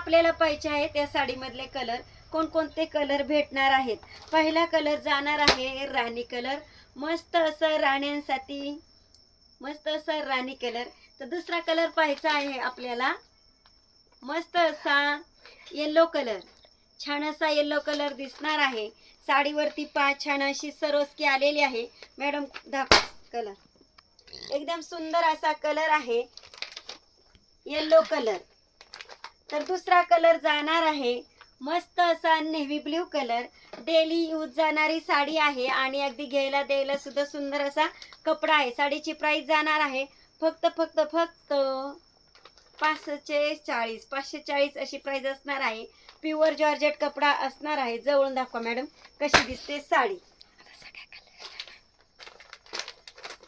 आपल्याला पाहिजे आहे त्या साडीमधले कलर. कोणकोणते कलर भेटणार आहेत? पहिला कलर जाणार आहे राणी कलर. मस्त असं राण्यांसाठी मस्त असं राणी कलर. तर दुसरा कलर पाहायचा आहे आपल्याला. मस्त असा येल्लो कलर. छान असा येल्लो कलर दिसणार आहे. साडीवरती पाच छान अशी सरोस्की आलेली आहे. मॅडम दाखव कलर. एकदम सुंदर असा कलर आहे. Yellow colour. तर दुसरा कलर जाणार आहे. मस्त असा navy blue colour daily use जाणारी साडी आहे आणि अगदी घ्यायला द्यायला सुद्धा सुंदर असा कपडा आहे. साडीची प्राइस जाणार आहे. फक्त फक्त फक्त पाचशे चाळीस पाचशे चाळीस अशी प्राइस असणार आहे. प्युअर जॉर्जेट कपडा असणार आहे. जवळून दाखवा मॅडम कशी दिसते साडी.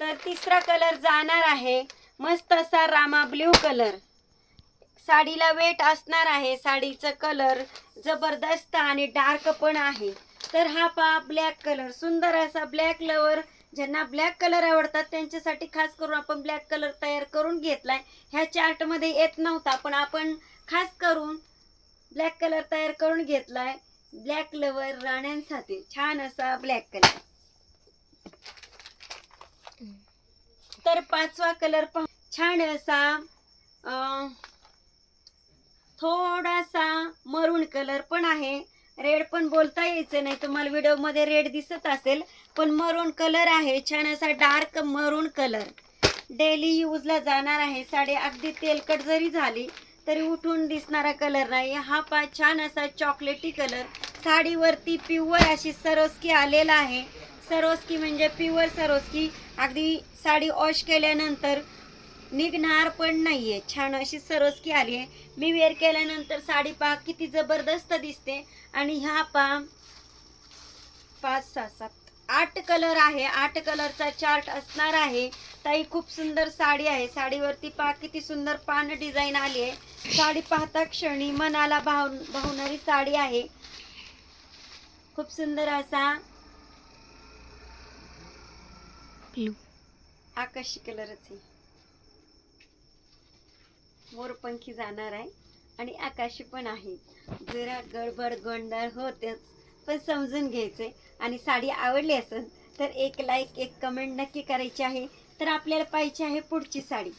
तर तिसरा कलर जाणार आहे. मस्त असा रामा ब्ल्यू कलर साडीला वेट असणार आहे. साडीचं कलर जबरदस्त आणि डार्क पण आहे. तर हा पा ब्लॅक कलर सुंदर असा ब्लॅक लवर ज्यांना ब्लॅक कलर आवडतात त्यांच्यासाठी खास करून आपण ब्लॅक कलर तयार करून घेतलाय. ह्या चार्टमध्ये येत नव्हता पण आपण खास करून ब्लॅक कलर तयार करून घेतलाय. ब्लॅक लवर राण्यांसाठी. छान असा ब्लॅक कलर तर पाचवा कलर पहा. छान असा थोडासा मरून कलर पण आहे. रेड पण बोलता यायचं नाही. तुम्हाला व्हिडिओमध्ये रेड दिसत असेल पण मरून कलर आहे. छान असा डार्क मरून कलर डेली यूजला जाणार आहे. साडी अगदी तेलकट जरी झाली तरी उठून दिसणारा कलर नाही. हा पा छान असा चॉकलेटी कलर साडीवरती प्युअर अशी सरोस्की आलेला आहे. सरोस्की म्हणजे प्युअर सरोस्की अगदी साडी वॉश केल्यानंतर निघणार पण नाहीये. छान अशी सरोस्की आली आहे. मी वेअर केल्यानंतर साडी पहा किती जबरदस्त दिसते. आणि ह्या पहा पाच सहा सात आठ कलर आहे. आठ कलरचा चार्ट असणार आहे. ताई खूप सुंदर साडी आहे. साडीवरती पहा किती सुंदर पान डिझाईन आली आहे. साडी पाहता क्षणी मनाला भाव भावणारी साडी आहे. खूप सुंदर असा आकाशी कलरच आहे. मोरपंखी जाणार आहे आणि आकाशी पण आहे. जरा गडबड गोंधळ होतेच पण समजून घ्यायचंय. आणि साडी आवडली असेल तर एक लाईक एक कमेंट नक्की करायची आहे. तर आपल्याला पाहिजे आहे पुढची साडी.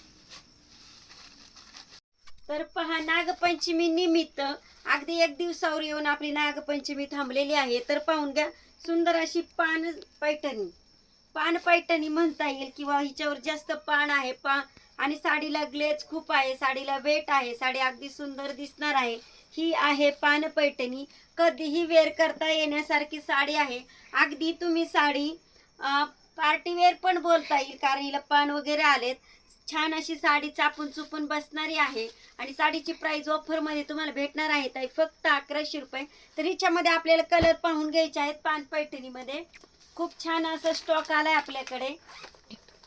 तर पहा नागपंचमी निमित्त अगदी एक दिवसावर येऊन आपली नागपंचमी थांबलेली आहे. तर पाहून घ्या सुंदर अशी पान पैठणी. पान पैठणी म्हणता येईल किंवा हिच्यावर जास्त पान आहे पा आणि साडीला ग्लेज खूप आहे साडीला वेट आहे साडी अगदी सुंदर दिसणार आहे. ही आहे पान पैठणी. कधीही वेअर करता येण्यासारखी साडी आहे. अगदी तुम्ही साडी पार्टी वेअर पण बोलता येईल कारण हिला पान वगैरे आलेत. छान अशी साडी चापून चुपून बसणारी आहे. आणि साडीची प्राइस ऑफरमध्ये तुम्हाला भेटणार आहे ताई फक्त अकराशे रुपये. तर हिच्यामध्ये आपल्याला कलर पाहून घ्यायचे आहेत पान पैठणीमध्ये. खूप छान असं स्टॉक आलाय आपल्याकडे.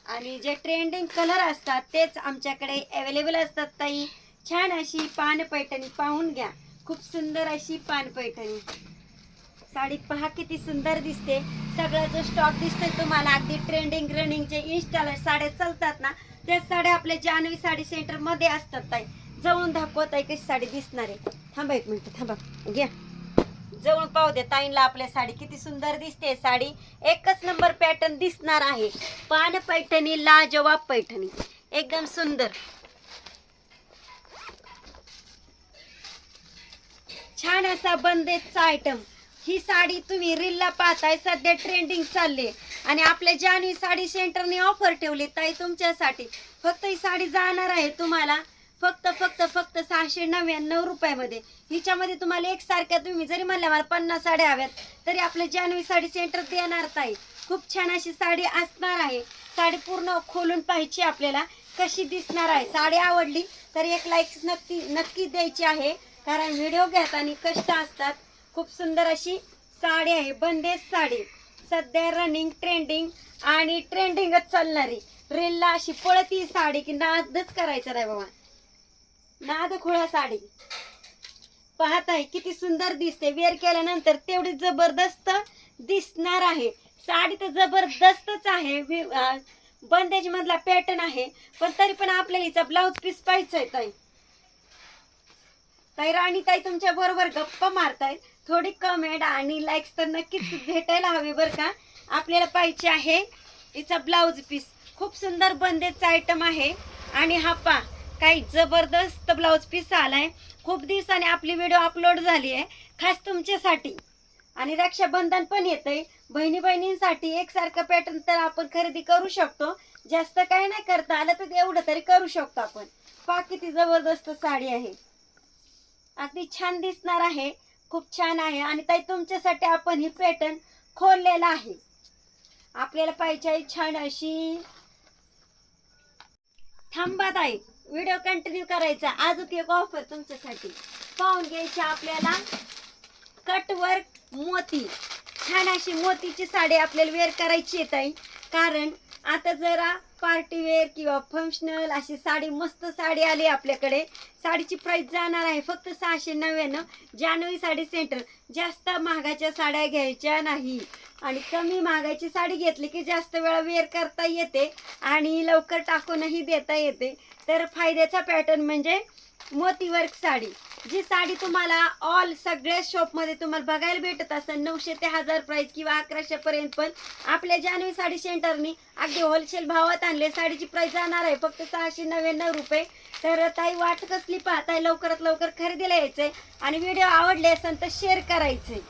आणि जे ट्रेंडिंग कलर असतात तेच आमच्याकडे अवेलेबल असतात ताई. छान अशी पान पैठणी पाहून घ्या. खूप सुंदर अशी पान पैठणी. साडी पहा किती सुंदर दिसते. सगळा जो स्टॉक दिसतोय तुम्हाला अगदी ट्रेंडिंग रनिंगचे इन्स्टाला साड्या चालतात ना त्या साड्या आपल्या जान्हवी साडी सेंटरमध्ये असतात ताई. जवळून दाखवत आहे कशी साडी दिसणार. आहे थांबा एक मिनिट थांबा. घ्या. जवळून पाहू दे ताईंला आपल्या साडी किती सुंदर दिसते. साडी एकच नंबर पॅटर्न दिसणार आहे. पान पैठणी लाजवाब पैठणी. एकदम सुंदर. छान असा बंदेजचा आयटम ही साडी तुम्ही रीलला पाहताय सध्या ट्रेंडिंग चालली आणि आपल्या जानवी साडी सेंटरने ऑफर ठेवली ताई तुमच्यासाठी. फक्त ही साडी जाणार आहे तुम्हाला. फक्त फक्त फक्त सहाशे नव्याण्णव रुपयामध्ये. हिच्यामध्ये तुम्हाला एक सारख्या तुम्ही जरी म्हणल्या मला पन्नास साड्या हव्यात तरी आपलं जान्हवी साडी सेंटर देणार ताई. खूप छान अशी साडी असणार आहे. साडी पूर्ण खोलून पाहायची आपल्याला कशी दिसणार आहे. साडी आवडली तर एक लाईक नक्की नक्की द्यायची आहे. कारण व्हिडिओ घेताना कष्ट असतात. खूप सुंदर अशी साडी आहे. बंदेज साडी. सध्या रनिंग ट्रेंडिंग आणि ट्रेंडिंगच चालणारी. रीलला अशी पळती साडी की नादच करायचं नाही बाबा. नादखुळा साडी. पाहत आहे किती सुंदर दिसते. वेअर केल्यानंतर तेवढी जबरदस्त दिसणार आहे. साडी तर जबरदस्तच आहे. वि- बंदेज मधला पॅटर्न आहे. पण तरी पण आपल्याला हिचा ब्लाऊज पीस पाहिजे ताई. ताई राणी ताई तुमच्या बरोबर गप्पा मारतायत. थोडी कमेंट आणि लाईक्स तर नक्कीच भेटायला हवे बरं का? आपल्याला पाहिजे आहे हिचा ब्लाऊज पीस खूप सुंदर बंदेजचा आयटम आहे. आणि हा पा काही जबरदस्त ब्लाऊज पीस आलाय. खूप दिवसाने आपली व्हिडिओ अपलोड झाली आहे खास तुमच्यासाठी. आणि रक्षाबंधन पण येतंय. बहिणी बहिणींसाठी एकसारखं पॅटर्न तर आपण खरेदी करू शकतो. जास्त काही नाही करता आलं तर एवढं तरी करू शकतो आपण. पा किती जबरदस्त साडी आहे. अगदी छान दिसणार आहे. खूप छान आहे. आणि ताई तुमच्यासाठी आपण ही पॅटर्न खोललेला आहे. आपल्याला पाहिजे छान अशी. थांबा ताई. व्हिडिओ कंटिन्यू करायचा. आज एक ऑफर तुमच्यासाठी. पाहून घ्यायची आपल्याला. कटवर्क मोती. छान अशी मोतीची साडी आपल्याला वेअर करायची येत आहे कारण आता जरा पार्टी वेअर किंवा फंक्शनल अशी साडी मस्त साडी आली आपल्याकडे. साडीची प्राईस जाणार आहे फक्त सहाशे नव्याण्णव. जान्हवी साडी सेंटर जास्त महागाच्या साड्या घ्यायच्या नाही. आणि कमी मागायची साडी घेतली की जास्त वेळा वेअर करता येते आणि लवकर टाकूनही देता येते. तर फायद्याचा पॅटर्न म्हणजे मोतीवर्क साडी. जी साडी तुम्हाला ऑल सगळ्या शॉपमध्ये तुम्हाला बघायला भेटत असेल नऊशे ते हजार प्राईस किंवा अकराशे पर्यंत पण आपल्या जान्हवी साडी सेंटरनी अगदी होलसेल भावात आणले साडीची प्राईस जाणार आहे फक्त सहाशे नव्याण्णव रुपये. तर ताई वाट कसली पाहताय लवकरात लवकर खरेदीला यायचंय आणि व्हिडिओ आवडले असेल तर शेअर करायचे